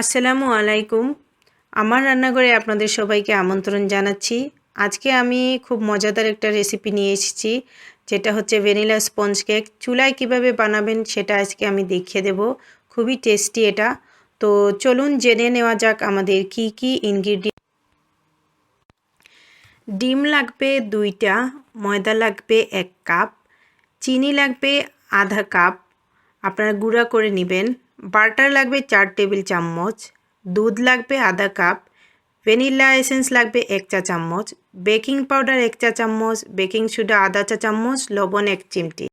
আসসালামু আলাইকুম। আমার রান্নাঘরে আপনাদের সবাইকে আমন্ত্রণ জানাচ্ছি। আজকে আমি খুব মজাদার একটা রেসিপি নিয়ে এসেছি, যেটা হচ্ছে ভ্যানিলা স্পঞ্জ কেক। চুলায় কীভাবে বানাবেন সেটা আজকে আমি দেখিয়ে দেব। খুবই টেস্টি এটা। তো চলুন জেনে নেওয়া যাক আমাদের কি কি ইনগ্রিডিয়েন্ট ডিম লাগবে দুইটা, ময়দা লাগবে এক কাপ, চিনি লাগবে আধা কাপ। আপনারা গুঁড়া করে নেবেন। বাটার লাগবে চার টেবিল চামচ, দুধ লাগবে আধা কাপ, ভ্যানিলা এসেন্স লাগবে এক চা চামচ, বেকিং পাউডার এক চা চামচ, বেকিং সোডা আধা চা চামচ, লবণ এক চিমটি।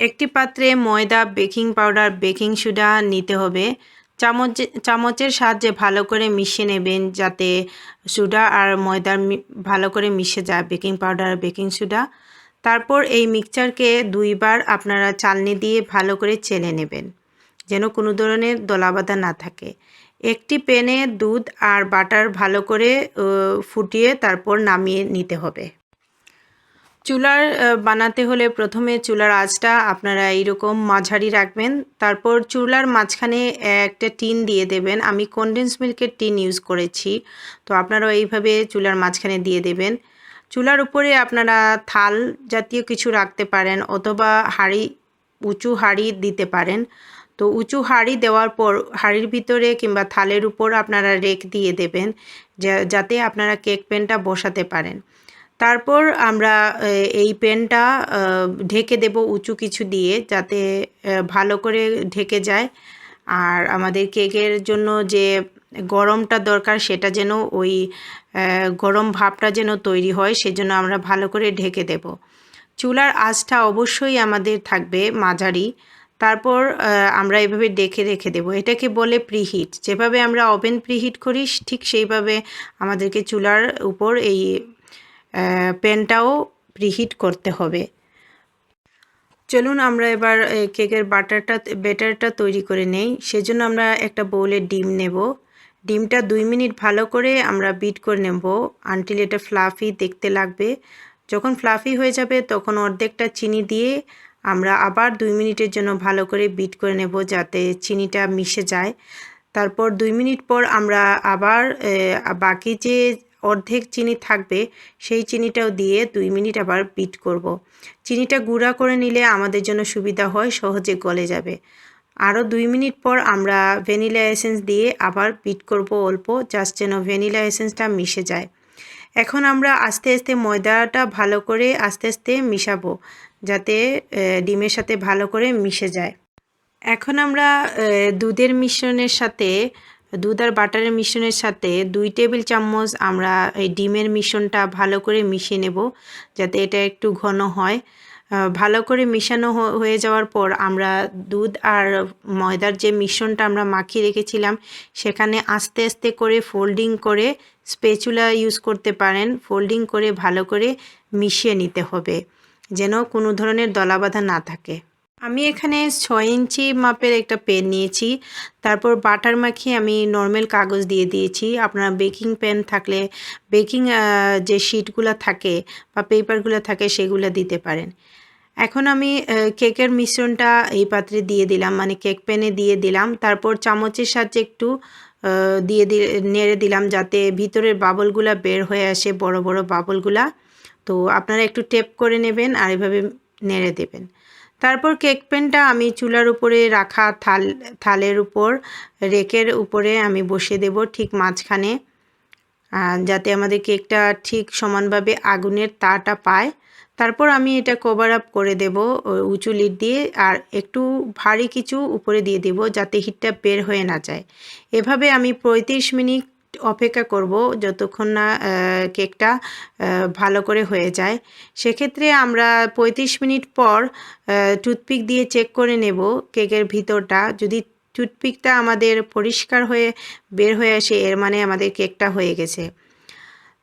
একটি পাত্রে ময়দা, বেকিং পাউডার, বেকিং সোডা নিতে হবে। চামচ, চামচের সাহায্যে ভালো করে মিশিয়ে নেবেন যাতে সোডা আর ময়দার ভালো করে মিশে যায়, বেকিং পাউডার বেকিং সোডা। তারপর এই মিক্সচারকে দুইবার আপনারা চালনি দিয়ে ভালো করে চেলে নেবেন, যেন কোনো ধরনের দলাবাধা না থাকে। একটি প্যানে দুধ আর বাটার ভালো করে ফুটিয়ে তারপর নামিয়ে নিতে হবে। চুলার বানাতে হলে প্রথমে চুলার আঁচটা আপনারা এইরকম মাঝারি রাখবেন। তারপর চুলার মাঝখানে একটা টিন দিয়ে দেবেন। আমি কনডেন্স মিল্কের টিন ইউজ করেছি। তো আপনারাও এইভাবে চুলার মাঝখানে দিয়ে দেবেন। চুলার উপরে আপনারা থাল জাতীয় কিছু রাখতে পারেন অথবা হাঁড়ি, উঁচু হাঁড়ি দিতে পারেন। তো উঁচু হাঁড়ি দেওয়ার পর হাঁড়ির ভিতরে কিংবা থালের উপর আপনারা রেক দিয়ে দেবেন যাতে আপনারা কেক প্যানটা বসাতে পারেন। তারপর আমরা এই পেনটা ঢেকে দেব উঁচু কিছু দিয়ে, যাতে ভালো করে ঢেকে যায়। আর আমাদের কেকের জন্য যে গরমটা দরকার, সেটা যেন ওই গরম ভাবটা যেন তৈরি হয়, সেজন্য আমরা ভালো করে ঢেকে দেব। চুলার আঁচটা অবশ্যই আমাদের থাকবে মাঝারি। তারপর আমরা এভাবে ডেকে রেখে দেব। এটাকে বলে প্রিহিট যেভাবে আমরা ওভেন প্রিহিট করি, ঠিক সেইভাবে আমাদেরকে চুলার উপর এই প্যানটাও প্রিহিট করতে হবে। চলুন আমরা এবার কেকের বাটারটা ব্যাটারটা তৈরি করে নেই। সেজন্য আমরা একটা বউলে ডিম নেব। ডিমটা দুই মিনিট ভালো করে আমরা বিট করে নেব আনটিল এটা ফ্লাফি দেখতে লাগবে। যখন ফ্লাফি হয়ে যাবে তখন অর্ধেকটা চিনি দিয়ে আমরা আবার দুই মিনিটের জন্য ভালো করে বিট করে নেব যাতে চিনিটা মিশে যায়। তারপর দুই মিনিট পর আমরা আবার বাকি যে অর্ধেক চিনি থাকবে সেই চিনিটাও দিয়ে দুই মিনিট আবার বিট করব। চিনিটা গুঁড়া করে নিলে আমাদের জন্য সুবিধা হয়, সহজে গলে যাবে। আরও দুই মিনিট পর আমরা ভ্যানিলা এসেন্স দিয়ে আবার বিট করব অল্প জাস্ট যেন ভ্যানিলা এসেন্সটা মিশে যায়। এখন আমরা আস্তে আস্তে ময়দাটা ভালো করে আস্তে আস্তে মিশাবো, যাতে ডিমের সাথে ভালো করে মিশে যায়। এখন আমরা দুধের মিশ্রণের সাথে, দুধ আর বাটারের মিশ্রণের সাথে দুই টেবিল চামচ আমরা এই ডিমের মিশ্রণটা ভালো করে মিশিয়ে নেব, যাতে এটা একটু ঘন হয়। ভালো করে মিশানো হয়ে যাওয়ার পর আমরা দুধ আর ময়দার যে মিশ্রণটা আমরা মাখিয়ে রেখেছিলাম, সেখানে আস্তে আস্তে করে ফোল্ডিং করে স্পেচুলা ইউজ করতে পারেন। ফোল্ডিং করে ভালো করে মিশিয়ে নিতে হবে, যেন কোনো ধরনের দলাবাধা না থাকে। আমি এখানে ছয় ইঞ্চি মাপের একটা পেন নিয়েছি। তারপর বাটার মাখিয়ে আমি নর্মাল কাগজ দিয়ে দিয়েছি। আপনার বেকিং পেন থাকলে বেকিং যে শিটগুলো থাকে বা পেপারগুলো থাকে সেগুলো দিতে পারেন। এখন আমি কেকের মিশ্রণটা এই পাত্রে দিয়ে দিলাম মানে কেক পেনে দিয়ে দিলাম। তারপর চামচের সাহায্যে একটু দিয়ে নেড়ে দিলাম যাতে ভিতরের বাবলগুলা বের হয়ে আসে, বড় বড় বাবলগুলা। তো আপনারা একটু টেপ করে নেবেন আর এভাবে নেড়ে দেবেন। তারপর কেক পেনটা আমি চুলার উপরে রাখা থাল, থালের উপর, রেকের উপরে আমি বসিয়ে দেব ঠিক মাঝখানে যাতে আমাদের কেকটা ঠিক সমানভাবে আগুনের তাটা পায়। তারপর আমি এটা কভার আপ করে দেব উঁচু লিড দিয়ে, আর একটু ভারী কিছু উপরে দিয়ে দেব যাতে হিটটা বের হয়ে না যায়। এভাবে আমি পঁয়ত্রিশ মিনিট অপেক্ষা করব যতক্ষণ না কেকটা ভালো করে হয়ে যায়। সেক্ষেত্রে আমরা ৩৫ মিনিট পর টুথপিক দিয়ে চেক করে নেব কেকের ভিতরটা। যদি টুথপিকটা আমাদের পরিষ্কার হয়ে বের হয়ে আসে, এর মানে আমাদের কেকটা হয়ে গেছে।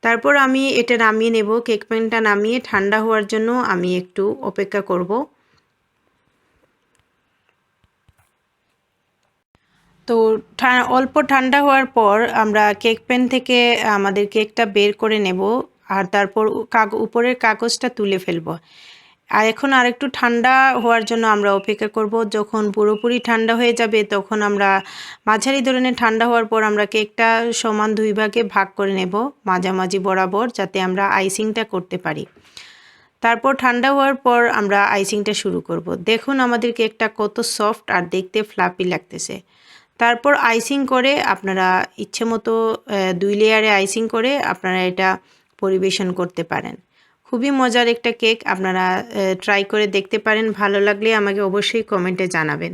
তারপর আমি এটা নামিয়ে নেব। কেক প্যানটা নামিয়ে ঠান্ডা হওয়ার জন্য আমি একটু অপেক্ষা করব। তো অল্প ঠান্ডা হওয়ার পর আমরা কেক প্যান থেকে আমাদের কেকটা বের করে নেব আর তারপর কাগ, উপরের কাগজটা তুলে ফেলব। আর এখন আরেকটু ঠান্ডা হওয়ার জন্য আমরা অপেক্ষা করব। যখন পুরোপুরি ঠান্ডা হয়ে যাবে তখন আমরা মাঝারি ধরনের ঠান্ডা হওয়ার পর আমরা কেকটা সমান দুই ভাগে ভাগ করে নেব মাঝামাঝি বরাবর যাতে আমরা আইসিংটা করতে পারি। তারপর ঠান্ডা হওয়ার পর আমরা আইসিংটা শুরু করব। দেখুন আমাদের কেকটা কত সফট আর দেখতে ফ্লাপি লাগতেছে। তারপর আইসিং করে আপনারা ইচ্ছে মতো দুই লেয়ারে আইসিং করে আপনারা এটা পরিবেশন করতে পারেন। খুবই মজার একটা কেক আপনারা ট্রাই করে দেখতে পারেন। ভালো লাগলে আমাকে অবশ্যই কমেন্টে জানাবেন।